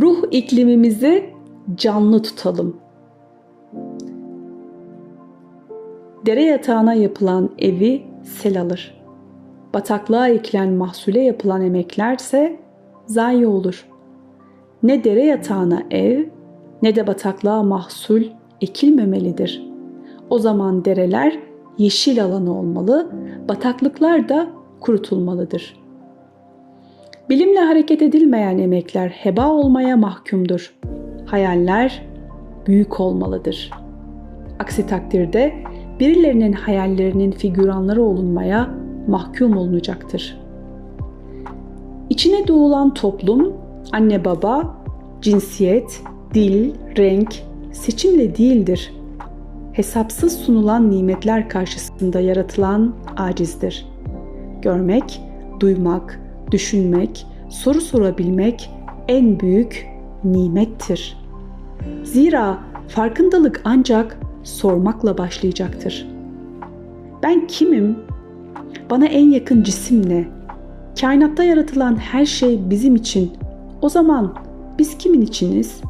Ruh iklimimizi canlı tutalım. Dere yatağına yapılan evi sel alır. Bataklığa ekilen mahsule yapılan emeklerse zayi olur. Ne dere yatağına ev ne de bataklığa mahsul ekilmemelidir. O zaman dereler yeşil alanı olmalı, bataklıklar da kurutulmalıdır. Bilimle hareket edilmeyen emekler heba olmaya mahkumdur. Hayaller büyük olmalıdır. Aksi takdirde birilerinin hayallerinin figüranları olunmaya mahkum olunacaktır. İçine doğulan toplum, anne baba, cinsiyet, dil, renk, seçimle değildir. Hesapsız sunulan nimetler karşısında yaratılan acizdir. Görmek, duymak, düşünmek, soru sorabilmek en büyük nimettir. Zira farkındalık ancak sormakla başlayacaktır. Ben kimim? Bana en yakın cisim ne? Kainatta yaratılan her şey bizim için. O zaman biz kimin içiniz?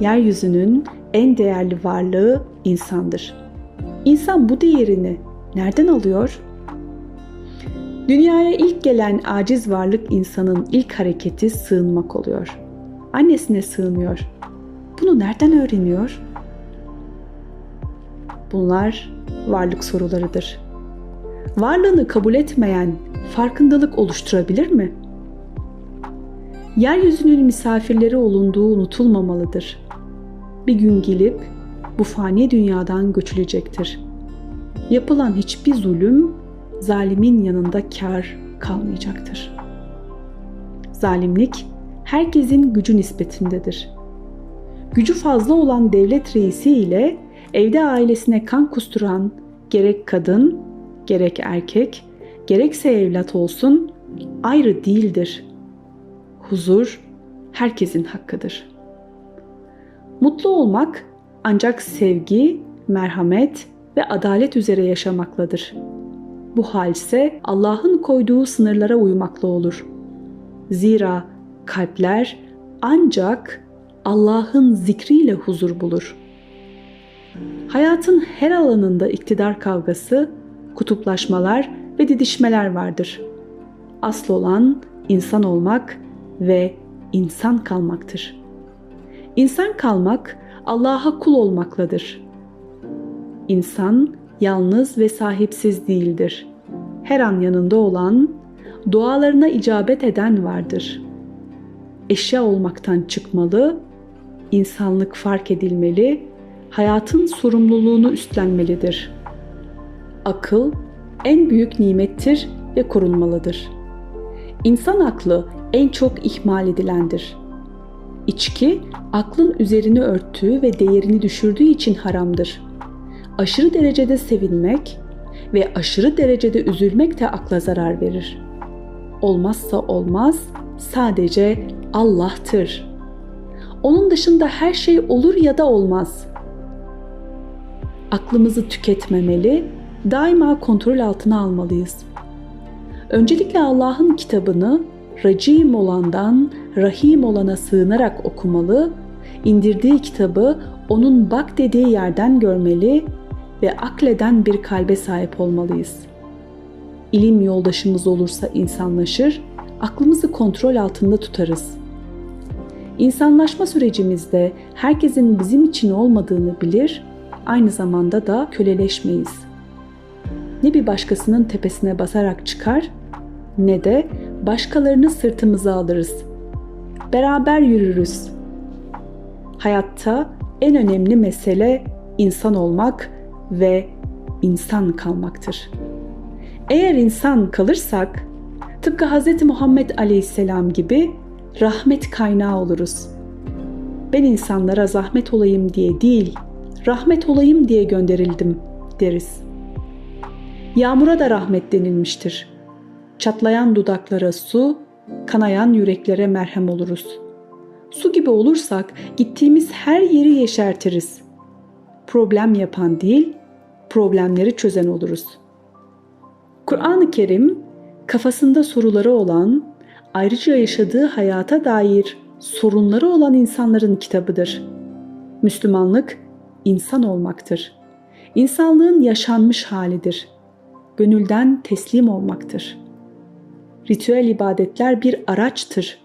Yeryüzünün en değerli varlığı insandır. İnsan bu değerini nereden alıyor? Dünyaya ilk gelen aciz varlık insanın ilk hareketi sığınmak oluyor. Annesine sığınıyor. Bunu nereden öğreniyor? Bunlar varlık sorularıdır. Varlığını kabul etmeyen farkındalık oluşturabilir mi? Yeryüzünün misafirleri olunduğu unutulmamalıdır. Bir gün gelip bu fani dünyadan göçülecektir. Yapılan hiçbir zulüm zalimin yanında kar kalmayacaktır. Zalimlik herkesin gücü nispetindedir. Gücü fazla olan devlet reisi ile evde ailesine kan kusturan gerek kadın, gerek erkek, gerekse evlat olsun ayrı değildir. Huzur herkesin hakkıdır. Mutlu olmak ancak sevgi, merhamet ve adalet üzere yaşamakladır. Bu hal ise Allah'ın koyduğu sınırlara uymakla olur. Zira kalpler ancak Allah'ın zikriyle huzur bulur. Hayatın her alanında iktidar kavgası, kutuplaşmalar ve didişmeler vardır. Asıl olan insan olmak ve insan kalmaktır. İnsan kalmak Allah'a kul olmakladır. İnsan yalnız ve sahipsiz değildir. Her an yanında olan, dualarına icabet eden vardır. Eşya olmaktan çıkmalı, insanlık fark edilmeli, hayatın sorumluluğunu üstlenmelidir. Akıl en büyük nimettir ve korunmalıdır. İnsan aklı en çok ihmal edilendir. İçki aklın üzerini örttüğü ve değerini düşürdüğü için haramdır. Aşırı derecede sevinmek ve aşırı derecede üzülmek de akla zarar verir. Olmazsa olmaz sadece Allah'tır. Onun dışında her şey olur ya da olmaz. Aklımızı tüketmemeli, daima kontrol altına almalıyız. Öncelikle Allah'ın kitabını Racim olandan Rahim olana sığınarak okumalı, indirdiği kitabı onun bak dediği yerden görmeli ve akleden bir kalbe sahip olmalıyız. İlim yoldaşımız olursa insanlaşır, aklımızı kontrol altında tutarız. İnsanlaşma sürecimizde herkesin bizim için olmadığını bilir, aynı zamanda da köleleşmeyiz. Ne bir başkasının tepesine basarak çıkar ne de başkalarını sırtımıza alırız. Beraber yürürüz. Hayatta en önemli mesele insan olmak ve insan kalmaktır. Eğer insan kalırsak tıpkı Hz. Muhammed Aleyhisselam gibi rahmet kaynağı oluruz. Ben insanlara zahmet olayım diye değil, rahmet olayım diye gönderildim deriz. Yağmura da rahmet denilmiştir. Çatlayan dudaklara su, kanayan yüreklere merhem oluruz. Su gibi olursak gittiğimiz her yeri yeşertiriz. Problem yapan değil, problemleri çözen oluruz. Kur'an-ı Kerim kafasında soruları olan, ayrıca yaşadığı hayata dair sorunları olan insanların kitabıdır. Müslümanlık insan olmaktır. İnsanlığın yaşanmış halidir. Gönülden teslim olmaktır. Ritüel ibadetler bir araçtır.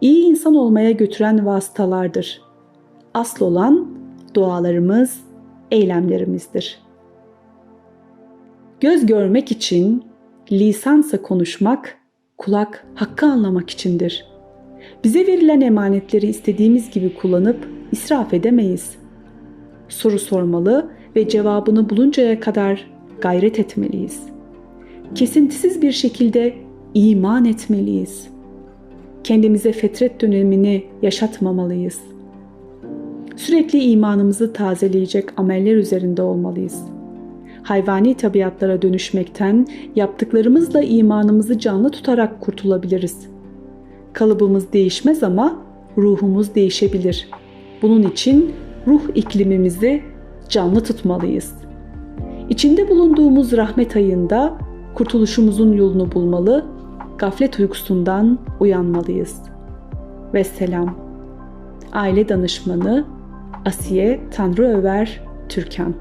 İyi insan olmaya götüren vasıtalardır. Asıl olan dualarımız, eylemlerimizdir. Göz görmek için, lisansa konuşmak, kulak hakkı anlamak içindir. Bize verilen emanetleri istediğimiz gibi kullanıp israf edemeyiz. Soru sormalı ve cevabını buluncaya kadar gayret etmeliyiz. Kesintisiz bir şekilde iman etmeliyiz. Kendimize fetret dönemini yaşatmamalıyız. Sürekli imanımızı tazeleyecek ameller üzerinde olmalıyız. Hayvani tabiatlara dönüşmekten yaptıklarımızla imanımızı canlı tutarak kurtulabiliriz. Kalıbımız değişmez ama ruhumuz değişebilir. Bunun için ruh iklimimizi canlı tutmalıyız. İçinde bulunduğumuz rahmet ayında kurtuluşumuzun yolunu bulmalı, gaflet uykusundan uyanmalıyız. Vesselam. Aile danışmanı Asiye Tanrıöver Türkan